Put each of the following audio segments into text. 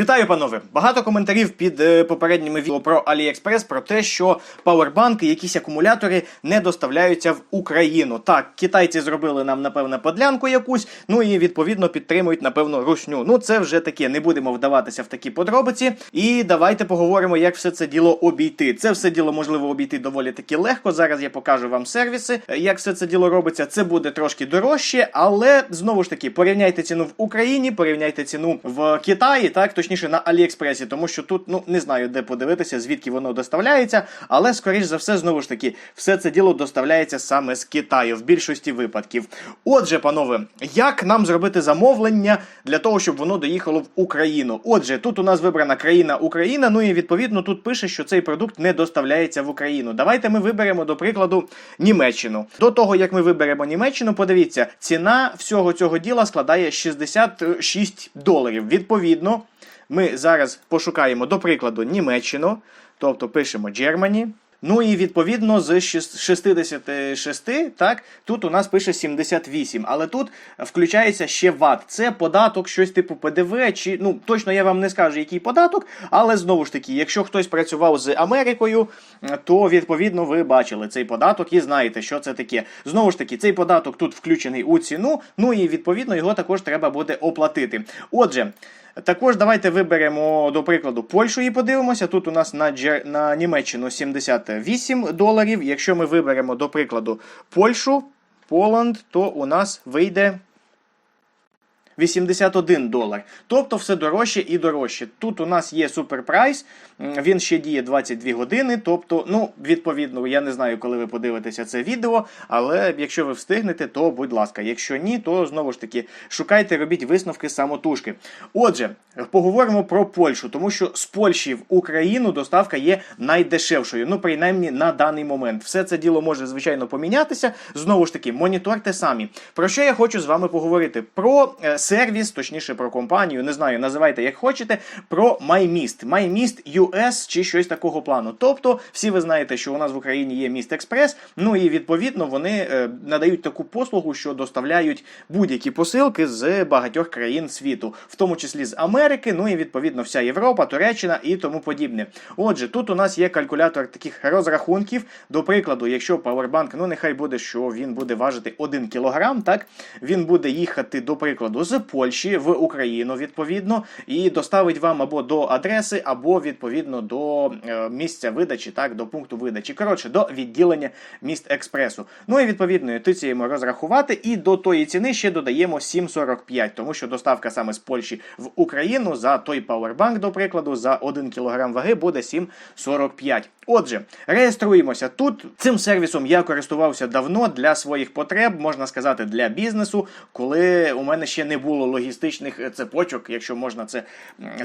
Вітаю, панове! Багато коментарів під е, попередніми відео про AliExpress про те, що павербанки, якісь акумулятори не доставляються в Україну. Так, китайці зробили нам, напевно, подлянку якусь, ну і відповідно підтримують, напевно, русню. Ну, це вже таке, не будемо вдаватися в такі подробиці. І давайте поговоримо, як все це діло обійти. Це все діло можливо обійти доволі таки легко. Зараз я покажу вам сервіси, е, як все це діло робиться. Це буде трошки дорожче, але знову ж таки порівняйте ціну в Україні, порівняйте ціну в Китаї, так точніше на Аліекспресі, тому що тут ну не знаю, де подивитися, звідки воно доставляється, але скоріш за все, знову ж таки, все це діло доставляється саме з Китаю в більшості випадків. Отже, панове, як нам зробити замовлення для того, щоб воно доїхало в Україну? Отже, тут у нас вибрана країна Україна. Ну і відповідно тут пише, що цей продукт не доставляється в Україну. Давайте ми виберемо до прикладу Німеччину. До того як ми виберемо Німеччину, подивіться, ціна всього цього діла складає 66 доларів. Відповідно, ми зараз пошукаємо до прикладу Німеччину, тобто пишемо Germany. Ну і відповідно з 66, так, тут у нас пише 78, але тут включається ще ват. Це податок, щось типу ПДВ, чи ну точно я вам не скажу, який податок, але знову ж таки, якщо хтось працював з Америкою, то відповідно ви бачили цей податок і знаєте, що це таке. Знову ж таки, цей податок тут включений у ціну, ну і відповідно його також треба буде оплатити. Отже. Також давайте виберемо, до прикладу, Польщу і подивимося. Тут у нас на, Джер... на Німеччину 78 доларів. Якщо ми виберемо, до прикладу, Польщу, Поланд, то у нас вийде 81 долар. Тобто все дорожче і дорожче. Тут у нас є суперпрайс, він ще діє 22 години. Тобто, ну, відповідно, я не знаю, коли ви подивитеся це відео, але якщо ви встигнете, то будь ласка. Якщо ні, то знову ж таки шукайте, робіть висновки самотужки. Отже, поговоримо про Польщу, тому що з Польщі в Україну доставка є найдешевшою. Ну, принаймні на даний момент. Все це діло може, звичайно, помінятися. Знову ж таки, моніторте самі. Про що я хочу з вами поговорити? Про е, сервіс, точніше про компанію, не знаю, називайте як хочете, про MyMist. MyMist US чи щось такого плану. Тобто, всі ви знаєте, що у нас в Україні є Міст Експрес. Ну і відповідно вони е, надають таку послугу, що доставляють будь-які посилки з багатьох країн світу, в тому числі з Америки, ну і відповідно вся Європа, Туреччина і тому подібне. Отже, тут у нас є калькулятор таких розрахунків. До прикладу, якщо павербанк, ну нехай буде, що він буде важити 1 кілограм, так він буде їхати, до прикладу, з Польщі в Україну, відповідно, і доставить вам або до адреси, або відповідно до е, місця видачі, так, до пункту видачі. Коротше, до відділення міст експресу. Ну і відповідно тицяємо розрахувати, і до тої ціни ще додаємо 7,45, тому що доставка саме з Польщі в Україну за той пауербанк, до прикладу, за 1 кг ваги буде 7,45. Отже, реєструємося тут. Цим сервісом я користувався давно для своїх потреб, можна сказати, для бізнесу, коли у мене ще не було логістичних е, цепочок, якщо можна це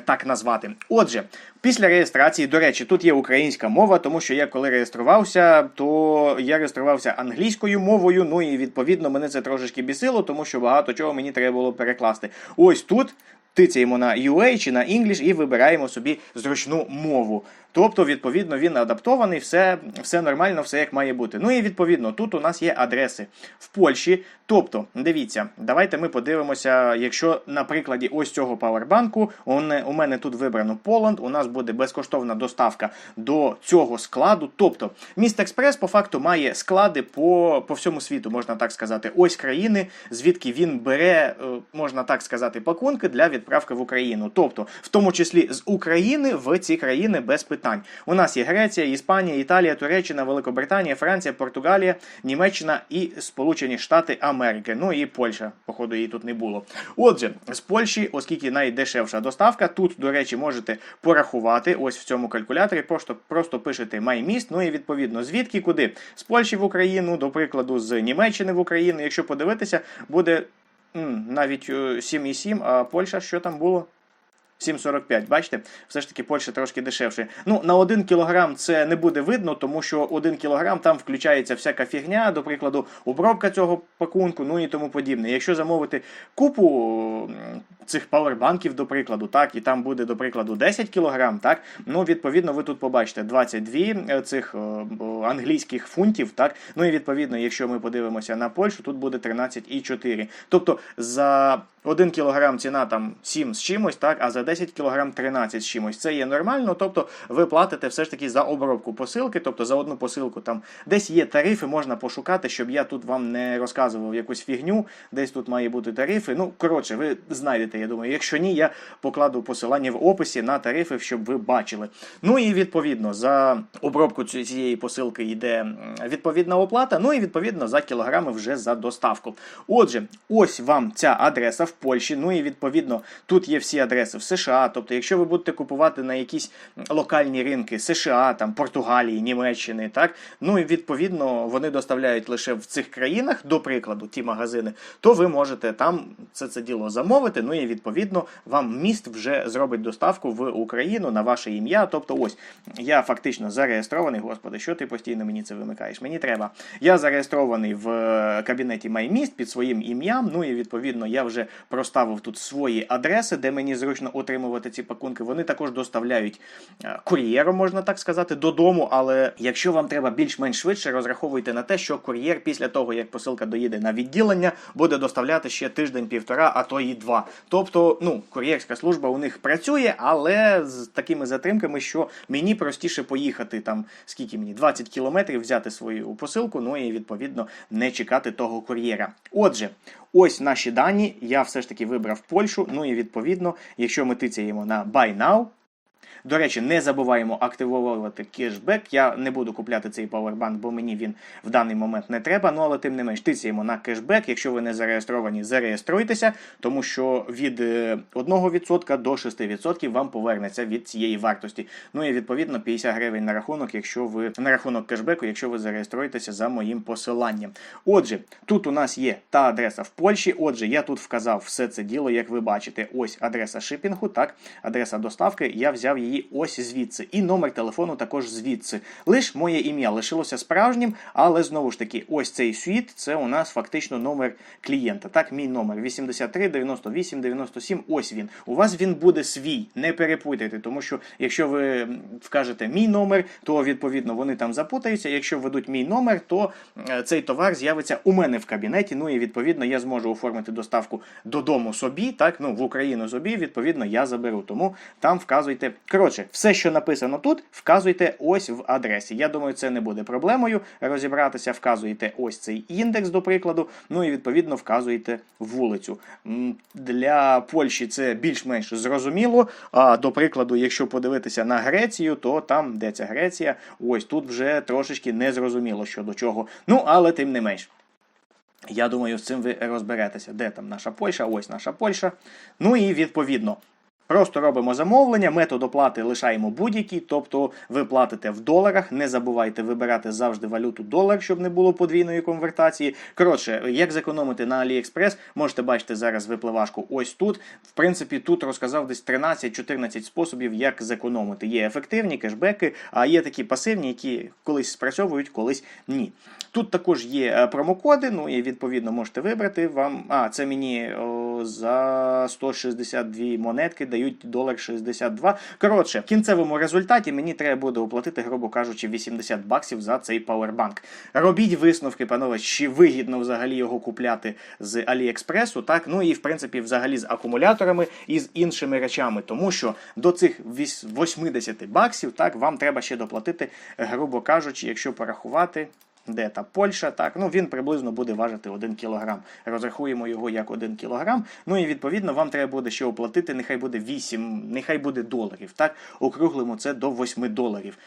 так назвати. Отже, після реєстрації, до речі, тут є українська мова, тому що я коли реєструвався, то я реєструвався англійською мовою. Ну і відповідно мене це трошечки бісило, тому що багато чого мені треба було перекласти. Ось тут. Тицяємо на UA чи на English і вибираємо собі зручну мову. Тобто, відповідно, він адаптований, все, все нормально, все як має бути. Ну і відповідно, тут у нас є адреси в Польщі. Тобто, дивіться, давайте ми подивимося, якщо на прикладі ось цього павербанку у мене, тут вибрано Поланд, у нас буде безкоштовна доставка до цього складу. Тобто, міст Експрес по факту має склади по, по всьому світу, можна так сказати. Ось країни, звідки він бере, е, можна так сказати, пакунки для відправки в Україну. Тобто, в тому числі з України в ці країни без питань. У нас є Греція, Іспанія, Італія, Туреччина, Великобританія, Франція, Португалія, Німеччина і Сполучені Штати Америки. Ну і Польща, походу, її тут не було. Отже, з Польщі, оскільки найдешевша доставка, тут, до речі, можете порахувати ось в цьому калькуляторі. Просто просто пишете майміст, ну і відповідно звідки куди з Польщі в Україну, до прикладу, з Німеччини в Україну. Якщо подивитися, буде навіть е, 7,7, а Польща що там було? 7,45, бачите, все ж таки Польща трошки дешевше. Ну, на 1 кілограм це не буде видно, тому що 1 кілограм там включається всяка фігня, до прикладу, обробка цього пакунку, ну і тому подібне. Якщо замовити купу цих павербанків, до прикладу, так, і там буде, до прикладу, 10 кілограм, так, ну, відповідно, ви тут побачите 22 цих е, англійських фунтів, так, ну і відповідно, якщо ми подивимося на Польщу, тут буде 13,4. Тобто за 1 кілограм ціна там 7 з чимось, так, а за 10 кг 13 з чимось. Це є нормально, тобто ви платите все ж таки за обробку посилки, тобто за одну посилку там десь є тарифи, можна пошукати, щоб я тут вам не розказував якусь фігню, десь тут має бути тарифи. Ну, коротше, ви знайдете, я думаю. Якщо ні, я покладу посилання в описі на тарифи, щоб ви бачили. Ну і відповідно за обробку цієї посилки йде відповідна оплата. Ну і відповідно за кілограми вже за доставку. Отже, ось вам ця адреса в Польщі. Ну і відповідно тут є всі адреси в США. Тобто, якщо ви будете купувати на якісь локальні ринки США, там Португалії, Німеччини, так ну і відповідно вони доставляють лише в цих країнах, до прикладу, ті магазини, то ви можете там це це діло замовити. Ну і відповідно вам міст вже зробить доставку в Україну на ваше ім'я. Тобто, ось я фактично зареєстрований. Господи, що ти постійно мені це вимикаєш? Мені треба. Я зареєстрований в е, кабінеті MyMist під своїм ім'ям. Ну і відповідно я вже проставив тут свої адреси, де мені зручно отримувати ці пакунки. Вони також доставляють е, кур'єром, можна так сказати, додому. Але якщо вам треба більш-менш швидше, розраховуйте на те, що кур'єр після того, як посилка доїде на відділення, буде доставляти ще тиждень-півтора, а то і два. Тобто, ну, кур'єрська служба у них працює, але з такими затримками, що мені простіше поїхати там, скільки мені 20 кілометрів, взяти свою посилку, ну і відповідно не чекати того кур'єра. Отже, ось наші дані. Я все ж таки вибрав Польщу. Ну і відповідно, якщо ми тицяємо на Buy Now, до речі, не забуваємо активовувати кешбек. Я не буду купляти цей павербанк, бо мені він в даний момент не треба. Ну але тим не менш тицяємо на кешбек. Якщо ви не зареєстровані, зареєструйтеся, тому що від е, 1% до 6% вам повернеться від цієї вартості. Ну і відповідно 50 гривень на рахунок, якщо ви на рахунок кешбеку, якщо ви зареєструєтеся за моїм посиланням. Отже, тут у нас є та адреса в Польщі. Отже, я тут вказав все це діло, як ви бачите. Ось адреса шипінгу, так, адреса доставки. Я взяв її ось звідси. І номер телефону також звідси. Лиш моє ім'я лишилося справжнім, але знову ж таки, ось цей світ це у нас фактично номер клієнта. Так, мій номер 83 98 97. Ось він. У вас він буде свій. Не перепутайте, тому що якщо ви вкажете мій номер, то відповідно вони там запутаються. Якщо введуть мій номер, то е, цей товар з'явиться у мене в кабінеті. Ну і відповідно я зможу оформити доставку додому собі, так ну в Україну собі. Відповідно, я заберу. Тому там вказуйте. Коротше, все, що написано тут, вказуйте ось в адресі. Я думаю, це не буде проблемою розібратися. Вказуєте ось цей індекс, до прикладу. Ну і відповідно вказуєте вулицю. Для Польщі це більш-менш зрозуміло. А до прикладу, якщо подивитися на Грецію, то там, де ця Греція, ось тут вже трошечки незрозуміло що до чого. Ну, але тим не менш. Я думаю, з цим ви розберетеся. Де там наша Польща? Ось наша Польща. Ну і відповідно. Просто робимо замовлення, метод оплати лишаємо будь-який, тобто ви платите в доларах, не забувайте вибирати завжди валюту долар, щоб не було подвійної конвертації. Коротше, як зекономити на AliExpress, можете бачити зараз випливашку ось тут. В принципі, тут розказав десь 13-14 способів, як зекономити. Є ефективні кешбеки, а є такі пасивні, які колись спрацьовують, колись ні. Тут також є е, промокоди, ну і відповідно можете вибрати вам. А, це мені за 162 монетки дають долар 62. Коротше, в кінцевому результаті мені треба буде оплатити, грубо кажучи, 80 баксів за цей пауербанк. Робіть висновки, панове, чи вигідно взагалі його купляти з Аліекспресу, так ну і в принципі, взагалі з акумуляторами і з іншими речами, тому що до цих 80 баксів, так вам треба ще доплатити, грубо кажучи, якщо порахувати. Де та Польща, так, ну він приблизно буде важити 1 кг. Розрахуємо його як 1 кг. Ну і відповідно вам треба буде ще оплатити, нехай буде 8, нехай буде доларів. Так, округлимо це до 8 доларів.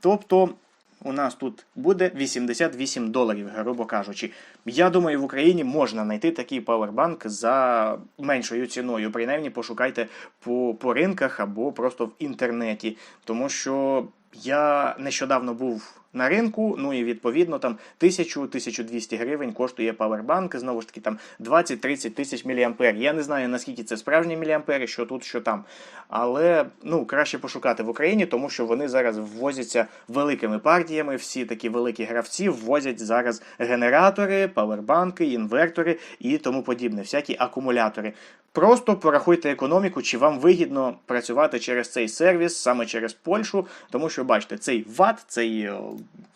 Тобто. У нас тут буде 88 доларів, грубо кажучи. Я думаю, в Україні можна знайти такий павербанк за меншою ціною. Принаймні пошукайте по, по ринках або просто в інтернеті. Тому що я нещодавно був на ринку, ну і відповідно там 1000-1200 гривень коштує павербанк, знову ж таки там 20-30 тисяч міліампер. Я не знаю наскільки це справжні міліампери, що тут, що там. Але ну краще пошукати в Україні, тому що вони зараз ввозяться великими партіями. Всі такі великі гравці ввозять зараз генератори, павербанки, інвертори і тому подібне, всякі акумулятори. Просто порахуйте економіку, чи вам вигідно працювати через цей сервіс, саме через Польщу, тому що бачите, цей ват, цей е,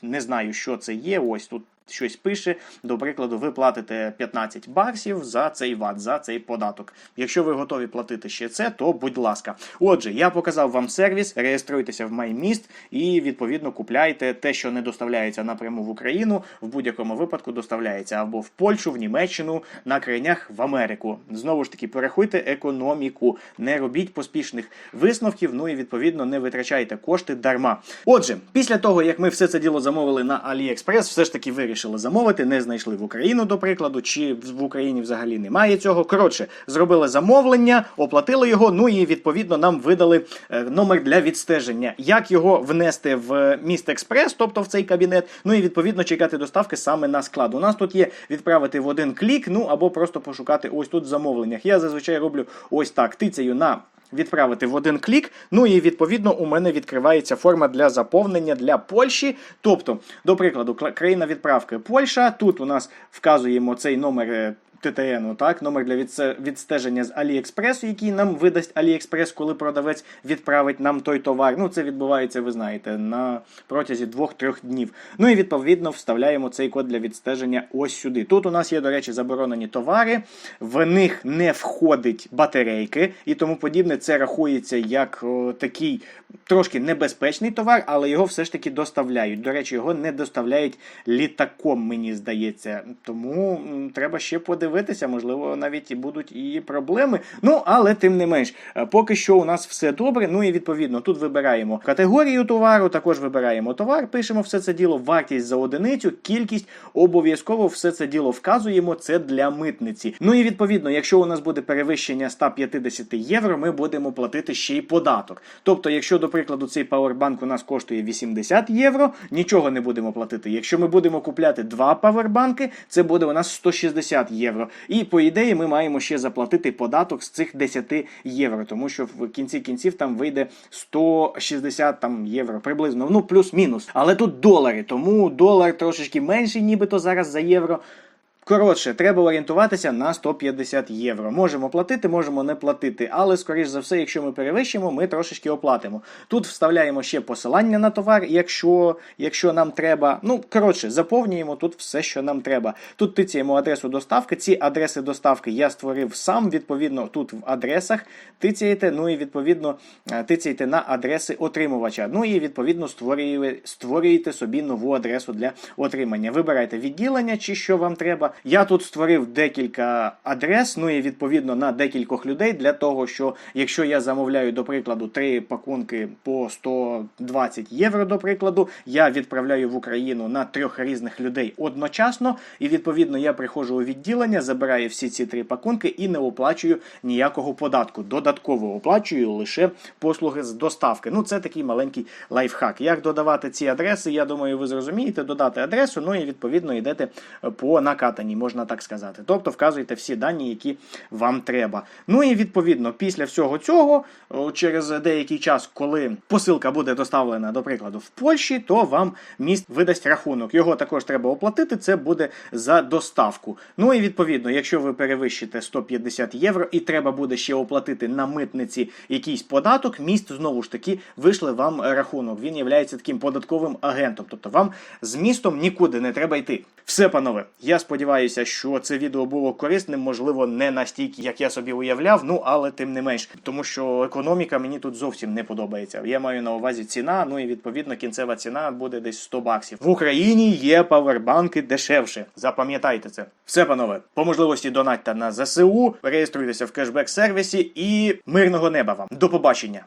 не знаю, що це є. Ось тут щось пише. До прикладу, ви платите 15 баксів за цей ват, за цей податок. Якщо ви готові платити ще це, то будь ласка. Отже, я показав вам сервіс, реєструйтеся в MyMist і відповідно купляйте те, що не доставляється напряму в Україну, в будь-якому випадку доставляється або в Польщу, в Німеччину, на крайнях в Америку. Знову ж таки, перерахуйте економіку, не робіть поспішних висновків. Ну і відповідно не витрачайте кошти дарма. Отже, після того як ми все це діло замовили на AliExpress, все ж таки вирішили замовити, не знайшли в Україну, до прикладу, чи в Україні взагалі немає цього. Коротше, зробили замовлення, оплатили його. Ну і відповідно нам видали е, номер для відстеження, як його внести в міст експрес, тобто в цей кабінет. Ну і відповідно чекати доставки саме на склад. У нас тут є відправити в один клік, ну або просто пошукати ось тут в замовленнях. Я зазвичай роблю ось так: тицею на. Відправити в один клік. Ну і відповідно у мене відкривається форма для заповнення для Польщі. Тобто, до прикладу, кла- країна відправки Польща. Тут у нас вказуємо цей номер. ТТН, так, номер для відстеження з Аліекспресу, який нам видасть Аліекспрес, коли продавець відправить нам той товар. Ну, це відбувається, ви знаєте, на протязі 2-3 днів. Ну і відповідно вставляємо цей код для відстеження ось сюди. Тут у нас є, до речі, заборонені товари, в них не входить батарейки і тому подібне. Це рахується як о, такий трошки небезпечний товар, але його все ж таки доставляють. До речі, його не доставляють літаком, мені здається. Тому треба ще подивитися, можливо, навіть і будуть і проблеми. Ну, але тим не менш, е, поки що у нас все добре. Ну і відповідно тут вибираємо категорію товару, також вибираємо товар, пишемо все це діло, вартість за одиницю, кількість, обов'язково все це діло вказуємо. Це для митниці. Ну і відповідно, якщо у нас буде перевищення 150 євро, ми будемо платити ще й податок. Тобто, якщо, до прикладу, цей павербанк у нас коштує 80 євро, нічого не будемо платити. Якщо ми будемо купляти два павербанки, це буде у нас 160 євро. І по ідеї ми маємо ще заплатити податок з цих 10 євро, тому що в кінці кінців там вийде 160 там, євро приблизно, ну плюс-мінус. Але тут долари, тому долар трошечки менший, нібито зараз за євро. Коротше, треба орієнтуватися на 150 євро. Можемо платити, можемо не платити, але скоріш за все, якщо ми перевищимо, ми трошечки оплатимо. Тут вставляємо ще посилання на товар, якщо, якщо нам треба. Ну, коротше, заповнюємо тут все, що нам треба. Тут тицяємо адресу доставки. Ці адреси доставки я створив сам. Відповідно, тут в адресах тицяєте, ну і відповідно е, тицяєте на адреси отримувача. Ну і відповідно створюєте, створюєте собі нову адресу для отримання. Вибирайте відділення чи що вам треба. Я тут створив декілька адрес, ну і відповідно на декількох людей для того, що якщо я замовляю, до прикладу, три пакунки по 120 євро, до прикладу, я відправляю в Україну на трьох різних людей одночасно, і відповідно я приходжу у відділення, забираю всі ці три пакунки і не оплачую ніякого податку. Додатково оплачую лише послуги з доставки. Ну, це такий маленький лайфхак. Як додавати ці адреси, я думаю, ви зрозумієте. Додати адресу, ну і відповідно йдете по накатаній, можна так сказати. Тобто вказуєте всі дані, які вам треба. Ну і відповідно, після всього цього, через деякий час, коли посилка буде доставлена, до прикладу, в Польщі, то вам міст видасть рахунок. Його також треба оплатити. Це буде за доставку. Ну і відповідно, якщо ви перевищите 150 євро і треба буде ще оплатити на митниці якийсь податок, міст знову ж таки вийшли вам рахунок. Він є таким податковим агентом. Тобто вам з містом нікуди не треба йти. Все, панове. Я сподіваюся, що це відео було корисним, можливо, не настільки, як я собі уявляв, ну але тим не менш, тому що економіка мені тут зовсім не подобається. Я маю на увазі ціна, ну і відповідно кінцева ціна буде десь 100 баксів. В Україні є павербанки дешевше. Запам'ятайте це. Все, панове, по можливості донатьте на ЗСУ, реєструйтеся в кешбек сервісі і мирного неба вам. До побачення.